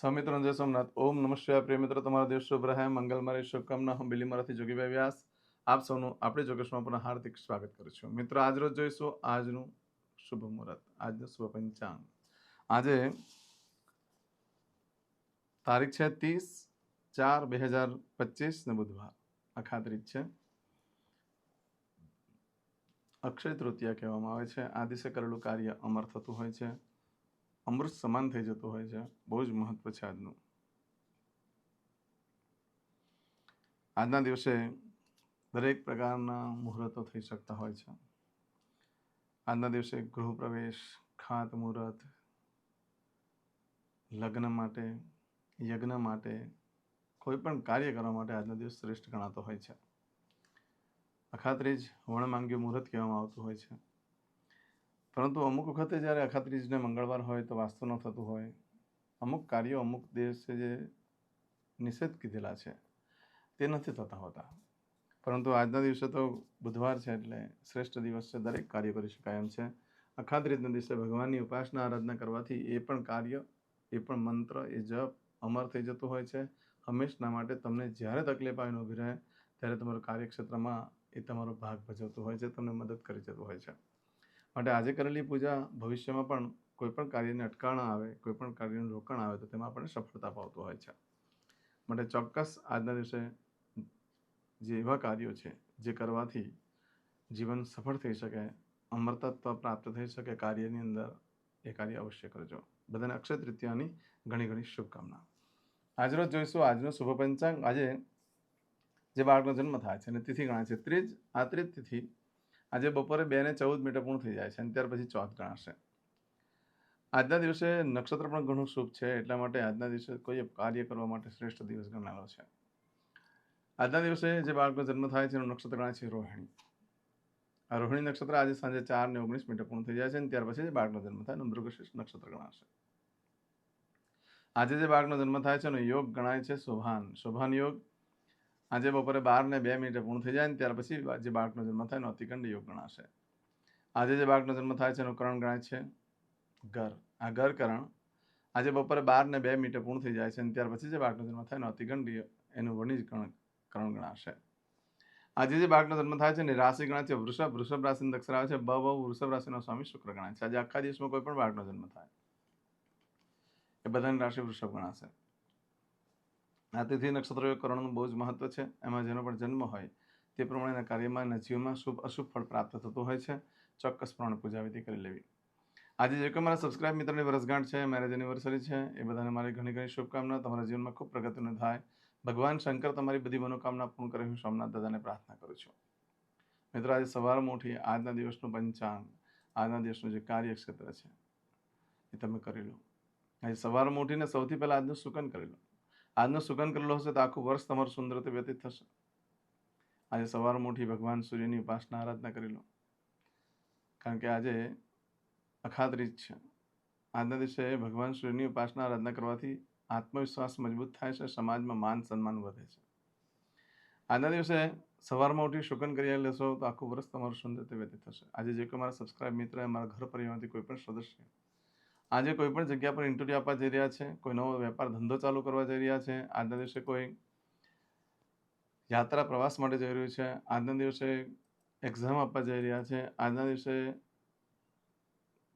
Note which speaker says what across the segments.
Speaker 1: સૌમિત્ર જય સોમનાથ. ઓમ નમસ્કાર પ્રિય મિત્રો, તમારો દેશ શુભ રહે. મંગલમય શુભકામના. હું બિલીમરાથી જોગીભાઈ વ્યાસ. આપ સૌનું આપણે જોગેશમાં પણ હાર્દિક સ્વાગત કરું છું. મિત્રો, આજ રોજ જોઈશું આજનું શુભ મુહૂર્ત. આજનું શુભ પંચાંગ. આજે તારીખ છે ત્રીસ ચાર બે હજાર પચીસ ને બુધવાર. આ ખાતરી છે. અક્ષય તૃતીયા કહેવામાં આવે છે. આ દિવસે કરેલું કાર્ય અમર થતું હોય છે. અમૃત સમાન થઈ જતું હોય છે. બહુ જ મહત્વ છે આજનું. આજના દિવસે દરેક પ્રકારના મુહૂર્તો થઈ શકતા હોય છે. આજના દિવસે ગૃહપ્રવેશ ખાત મુહૂર્ત, લગ્ન માટે, યજ્ઞ માટે, કોઈ પણ કાર્ય કરવા માટે આજનો દિવસ શ્રેષ્ઠ ગણાતો હોય છે. અખાત્રીજ વણમાંગ્યું મુહૂર્ત કહેવામાં આવતું હોય છે. પરંતુ અમુક વખતે જ્યારે અખાત્રીજને મંગળવાર હોય તો વાસ્તુ ન થતું હોય. અમુક કાર્યો અમુક દિવસે જે નિષેધ કીધેલા છે, તે નથી થતા હોતા. પરંતુ આજના દિવસે તો બુધવાર છે એટલે શ્રેષ્ઠ દિવસ છે, દરેક કાર્ય કરી શકાય એમ છે. અખાત્રીજના દિવસે ભગવાનની ઉપાસના, આરાધના કરવાથી એ પણ કાર્ય, એ પણ મંત્ર, એ જપ અમર થઈ જતું હોય છે. હંમેશના માટે તમને જ્યારે તકલીફ આવીને ઊભી રહે, ત્યારે તમારું કાર્યક્ષેત્રમાં એ તમારો ભાગ ભજવતું હોય છે, તમને મદદ કરી જતું હોય છે. માટે આજે કરેલી પૂજા ભવિષ્યમાં પણ કોઈપણ કાર્યને અટકાણ આવે કોઈપણ કાર્યનું રોકાણ આવે, તો તેમાં આપણને સફળતા પાવતું હોય છે. માટે ચોક્કસ આજના દિવસે જે એવા કાર્યો છે, જે કરવાથી જીવન સફળ થઈ શકે અમરતત્વ પ્રાપ્ત થઈ શકે, કાર્યની અંદર એ કાર્ય અવશ્ય કરજો. બધાને અક્ષય તૃતીયાની ઘણી ઘણી શુભકામના. આજરોજ જોઈશું આજનો શુભ પંચાંગ. આજે જે બાળકનો જન્મ થાય છે અને તિથિ ગણાય છે, ત્રીજ, આ ત્રીજ તિથિ આજે બપોરે બે ને ચૌદ મિનિટે પૂર્ણ થઈ જાય છે અને ત્યાર પછી ચોથ ગણાશે. આજના દિવસે નક્ષત્ર પણ ઘણું શુભ છે, એટલા માટે આજના દિવસે કોઈ કાર્ય કરવા માટે શ્રેષ્ઠ દિવસ ગણાયો છે. આજના દિવસે જે બાળકનો જન્મ થાય છે, એનું નક્ષત્ર ગણાય છે રોહિણી. આ રોહિણી નક્ષત્ર આજે સાંજે ચાર ને ઓગણીસ મિનિટે પૂર્ણ થઈ જાય છે અને ત્યાર પછી જે બાળકનો જન્મ થાય એનું મૃગશીર્ષ નક્ષત્ર ગણાશે. આજે જે બાળકનો જન્મ થાય છે, એનો યોગ ગણાય છે શોભાન. શોભાન યોગ આજે બપોરે બાર ને બે મિનિટે પૂર્ણ થઈ જાય ને ત્યાર પછી જે બાળકનો જન્મ થાય એનો અતિકંડ યોગ ગણાશે. આજે જે બાળકનો જન્મ થાય છે એનું કરણ ગણાય છે. ઘર. આ ઘર કરણ. આજે બપોરે બાર ને બે મિનિટે પૂર્ણ થઈ જાય છે અને ત્યાર પછી જે બાળકનો જન્મ થાય એનો અતિકંડ એનું વણિજ કરણ ગણાશે. આજે જે બાળકનો જન્મ થાય છે ને રાશિ ગણાય છે. વૃષભ વૃષભ રાશિનો દક્ષર આવે છે. બ બ વૃષભ રાશિનો સ્વામી શુક્ર ગણાય છે. આજે આખા દિવસમાં કોઈ પણ બાળકનો જન્મ થાય. એ બધાની રાશિ વૃષભ ગણાશે. આ તિથિ નક્ષત્ર યોગ કરવાનું બહુ જ મહત્વ છે. એમાં જેનો પણ જન્મ હોય તે પ્રમાણેના કાર્યમાં અને જીવમાં શુભ અશુભ ફળ પ્રાપ્ત થતું હોય છે. ચોક્કસ પ્રમાણે પૂજા વિધિ કરી લેવી. આજે જે કોઈ મારા સબસ્ક્રાઇબ મિત્રની વર્ષગાંઠ છે મેરેજ એનિવર્સરી છે, એ બધાને મારી ઘણી ઘણી શુભકામના. તમારા જીવનમાં ખૂબ પ્રગતિનું થાય. ભગવાન શંકર તમારી બધી મનોકામના પૂર્ણ કરે હું સોમનાથ દાદાને પ્રાર્થના કરું છું. મિત્રો, આજે સવારમાં ઉઠી આજના દિવસનું પંચાંગ, આજના દિવસનું જે કાર્યક્ષેત્ર છે, એ તમે કરી લો. આજે સવારમાં ઉઠીને સૌથી પહેલાં આજનું સુકન કરી લો. આજનો સુગંધ કરેલો હશે તો આખું વર્ષ તમારું સુંદર વ્યતીત થશે. આજે સવારમાં ઉઠી ભગવાન સૂર્યની ઉપાસના આરાધના કરી લો. કારણ કે આજે અખાત રીત છે. આજના દિવસે ભગવાન સૂર્યની ઉપાસના આરાધના કરવાથી આત્મવિશ્વાસ મજબૂત થાય છે, સમાજમાં માન સન્માન વધે છે. આજના દિવસે સવારમાં ઉઠી શુકન કરી લેશો તો આખું વર્ષ તમારું સુંદર વ્યતીત થશે. આજે જે કોઈ મારા સબસ્ક્રાઇબ મિત્ર, મારા ઘર પરિવારમાંથી કોઈ પણ સદસ્ય આજે કોઈ પણ જગ્યા પર ઇન્ટરવ્યૂ આપવા જઈ રહ્યા છે, કોઈ નવો વેપાર ધંધો ચાલુ કરવા જઈ રહ્યા છે, આજના દિવસે કોઈ યાત્રા પ્રવાસ માટે જઈ રહ્યું છે, આજના દિવસે એક્ઝામ આપવા જઈ રહ્યા છે, આજના દિવસે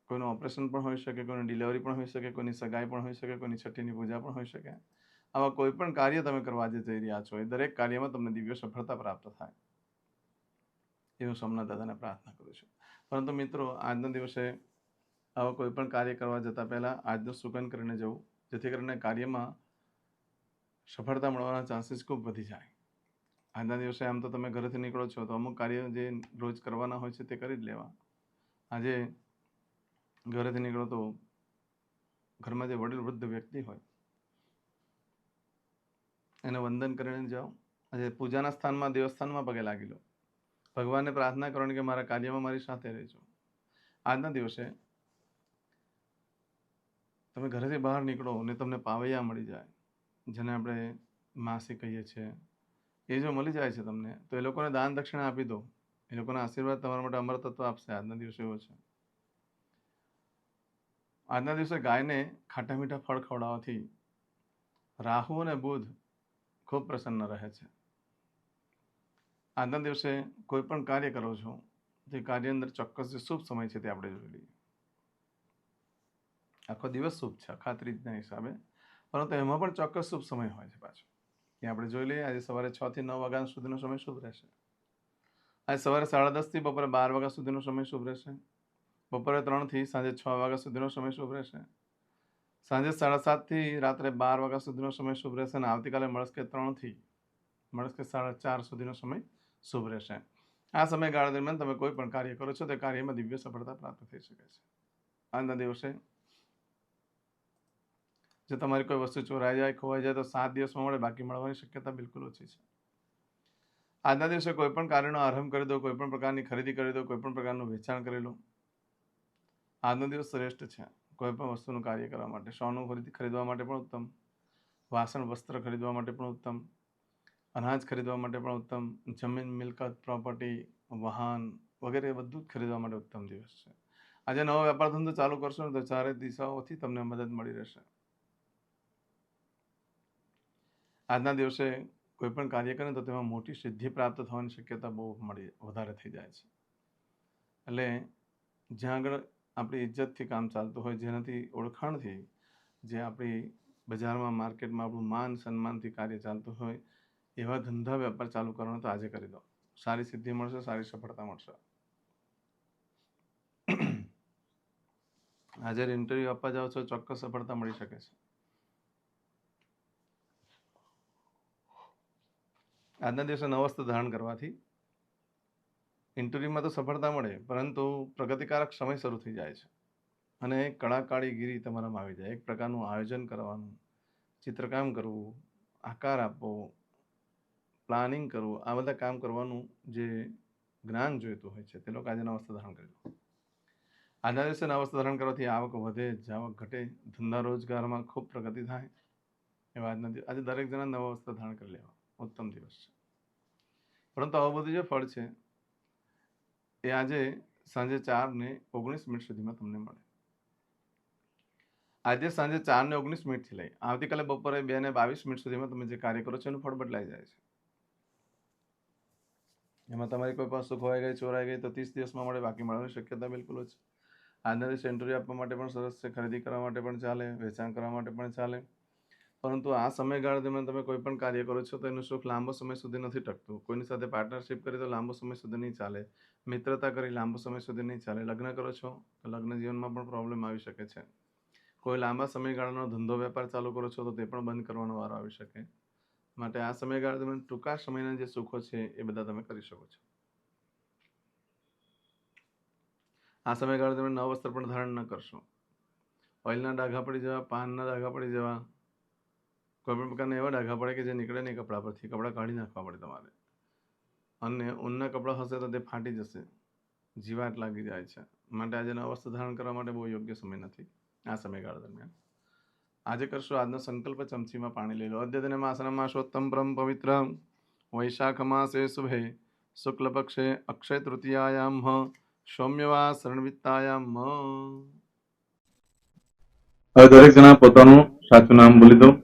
Speaker 1: કોઈનું ઓપરેશન પણ હોઈ શકે, કોઈની ડિલિવરી પણ હોઈ શકે, કોઈની સગાઈ પણ હોઈ શકે, કોઈની છઠ્ઠીની પૂજા પણ હોઈ શકે. આવા કોઈ પણ કાર્ય તમે કરવા જઈ રહ્યા છો, એ દરેક કાર્યમાં તમને દિવ્ય સફળતા પ્રાપ્ત થાય. એ હું સોમનાથ દાદાને પ્રાર્થના કરું છું. પરંતુ મિત્રો, આજના દિવસે આવા કોઈ પણ કાર્ય કરવા જતાં પહેલાં આજનું સુગંધ કરીને જવું, જેથી કરીને કાર્યમાં સફળતા મળવાના ચાન્સીસ ખૂબ વધી જાય. આજના દિવસે આમ તો તમે ઘરેથી નીકળો છો, તો અમુક કાર્ય જે રોજ કરવાના હોય છે તે કરી જ લેવા. આજે ઘરેથી નીકળો તો ઘરમાં જે વડીલ વૃદ્ધ વ્યક્તિ હોય, એને વંદન કરીને જાઓ. આજે પૂજાના સ્થાનમાં, દેવસ્થાનમાં પગે લાગી લો. ભગવાનને પ્રાર્થના કરવાની કે મારા કાર્યમાં મારી સાથે રહેજો. આજના દિવસે તમે ઘરેથી બહાર નીકળો અને તમને પાવૈયા મળી જાય, જેને આપણે માસી કહીએ છીએ. એ જો મળી જાય છે તમને, તો એ લોકોને દાન દક્ષિણા આપી દો. એ લોકોના આશીર્વાદ તમારા માટે અમર તત્વ આપશે. આજના દિવસે એવો છે. આજના દિવસે ગાયને ખાટા મીઠા ફળ ખવડાવવાથી રાહુ અને બુધ ખૂબ પ્રસન્ન રહે છે. આજના દિવસે કોઈ પણ કાર્ય કરો છો તે કાર્ય અંદર ચોક્કસ જે શુભ સમય છે તે આપણે જોઈ લઈએ. આખો દિવસ શુભ છે આખા ત્રીજના હિસાબે. પરંતુ એમાં પણ ચોક્કસ શુભ સમય હોય છે પાછો. એ આપણે જોઈ લઈએ, આજે સવારે છ થી નવ વાગ્યા સુધીનો સમય શુભ રહેશે. આજે સવારે સાડા દસથી બપોરે બાર વાગ્યા સુધીનો સમય શુભ રહેશે. બપોરે ત્રણથી સાંજે છ વાગ્યા સુધીનો સમય શુભ રહેશે. સાંજે સાડા સાતથી રાત્રે બાર વાગ્યા સુધીનો સમય શુભ રહેશે અને આવતીકાલે મળસ્કે ત્રણથી મળસ્કે સાડા ચાર સુધીનો સમય શુભ રહેશે. આ સમયગાળા દરમિયાન તમે કોઈ પણ કાર્ય કરો છો, તે કાર્યમાં દિવ્ય સફળતા પ્રાપ્ત થઈ શકે છે. આજના દિવસે જો તમારી કોઈ વસ્તુ ચોરાઈ જાય, ખોવાઈ જાય, તો સાત દિવસમાં મળે. બાકી મળવાની શક્યતા બિલકુલ ઓછી છે. આજના દિવસે કોઈ પણ કાર્યનો આરંભ કરી દો, કોઈ પણ પ્રકારની ખરીદી કરી દો, કોઈ પણ પ્રકારનું વેચાણ કરી લો. આજનો દિવસ શ્રેષ્ઠ છે. કોઈ પણ વસ્તુનું કાર્ય કરવા માટે, સોનું ખરીદી, ખરીદવા માટે પણ ઉત્તમ. વાસણ, વસ્ત્ર ખરીદવા માટે પણ ઉત્તમ. અનાજ ખરીદવા માટે પણ ઉત્તમ. જમીન, મિલકત, પ્રોપર્ટી, વાહન વગેરે બધું જ ખરીદવા માટે ઉત્તમ દિવસ છે. આજે નવો વેપાર ધંધો ચાલુ કરશો ને તો ચારે દિશાઓથી તમને મદદ મળી રહેશે. આજના દિવસે કોઈ પણ કાર્ય કરે તો તેમાં મોટી સિદ્ધિ પ્રાપ્ત થવાની શક્યતા બહુ મળી, વધારે થઈ જાય છે. એટલે જ્યાં આગળ આપણી ઇજ્જતથી કામ ચાલતું હોય, જેનાથી ઓળખાણથી જે આપણી બજારમાં, માર્કેટમાં આપણું માન સન્માનથી કાર્ય ચાલતું હોય, એવા ધંધા વેપાર ચાલુ કરવાનો તો આજે કરી દો. સારી સિદ્ધિ મળશે, સારી સફળતા મળશે. આજે ઇન્ટરવ્યૂ આપવા જાઓ છો, ચોક્કસ સફળતા મળી શકે છે. આજના દિવસે નવ વસ્ત્ર ધારણ કરવાથી ઇન્ટરવ્યુમાં તો સફળતા મળે, પરંતુ પ્રગતિકારક સમય શરૂ થઈ જાય છે. અને કળાકાળીગીરી તમારામાં આવી જાય. એક પ્રકારનું આયોજન કરવાનું, ચિત્રકામ કરવું, આકાર આપવો, પ્લાનિંગ કરવું, આ બધા કામ કરવાનું જે જ્ઞાન જોઈતું હોય છે, તે લોકો આજે નવ ધારણ કરી લો. આજના દિવસે નવ વસ્ત્ર ધારણ કરવાથી આવક વધે, જાવક ઘટે, ધંધા રોજગારમાં ખૂબ પ્રગતિ થાય. એવા આજના આજે દરેક જણા નવા વસ્ત્ર ધારણ કરી લેવા. ઉત્તમ દિવસ છે. પરંતુ આવું બધું જે ફળ છે, એ આજે સાંજે ચાર ને ઓગણીસ મિનિટ સુધીમાં તમને મળે. આજે સાંજે ચાર ને ઓગણીસ મિનિટથી લઈ, આવતીકાલે બપોરે બે ને બાવીસ મિનિટ સુધીમાં તમે જે કાર્ય કરો છો, એનું ફળ બદલાઈ જાય છે. એમાં તમારી કોઈ વસ્તુ ખોવાઈ ગઈ, ચોરાઈ ગઈ, તો ત્રીસ દિવસમાં મળે, બાકી મળવાની શક્યતા બિલકુલ જ આજના દિવસે ઇન્ટરવ્યૂ આપવા માટે પણ સરસ છે, ખરીદી કરવા માટે પણ ચાલે, વેચાણ કરવા માટે પણ ચાલે. પરંતુ આ સમયગાળા દરમિયાન તમે કોઈ પણ કાર્ય કરો છો તો એનું સુખ લાંબો સમય સુધી નથી ટકતું. કોઈની સાથે પાર્ટનરશિપ કરી તો લાંબો સમય સુધી નહીં ચાલે. મિત્રતા કરી લાંબો સમય સુધી નહીં ચાલે. લગ્ન કરો છો તો લગ્ન જીવનમાં પણ પ્રોબ્લેમ આવી શકે છે. કોઈ લાંબા સમયગાળાનો ધંધો વેપાર ચાલુ કરો છો તો તે પણ બંધ કરવાનો વારો આવી શકે. માટે આ સમયગાળા દરમિયાન ટૂંકા સમયના જે સુખો છે એ બધા તમે કરી શકો છો. આ સમયગાળા દરમિયાન નવ વસ્ત્ર પણ ધારણ ન કરશો. ઓઇલના ડાઘા પડી જવા, પાનના ડાઘા પડી જવા કોઈ પણ પ્રકારના એવા ડાઘા પડે કે જે નીકળે નહીં કપડા પરથી, કપડાં કાઢી નાખવા પડે તમારે. અને ઊનના કપડાં હશે તો તે ફાટી જશે. જીવાત લાગી જાય છે. માટે આજે વસ્ત્ર ધારણ કરવા માટે બહુ યોગ્ય સમય નથી. આ સમયગાળા દરમિયાન. આજે કરશો આજનો સંકલ્પ ચમચીમાં પાણી લઈ લો. અદ્યતને માસના માસોત્તમ પરમ પવિત્ર વૈશાખ માસે શુભે. શુક્લ પક્ષે અક્ષય તૃતીયાયામ. સૌમ્યવા શરણવિત્તાયામ.
Speaker 2: હવે દરેક જણા પોતાનું સાચું નામ બોલી દો.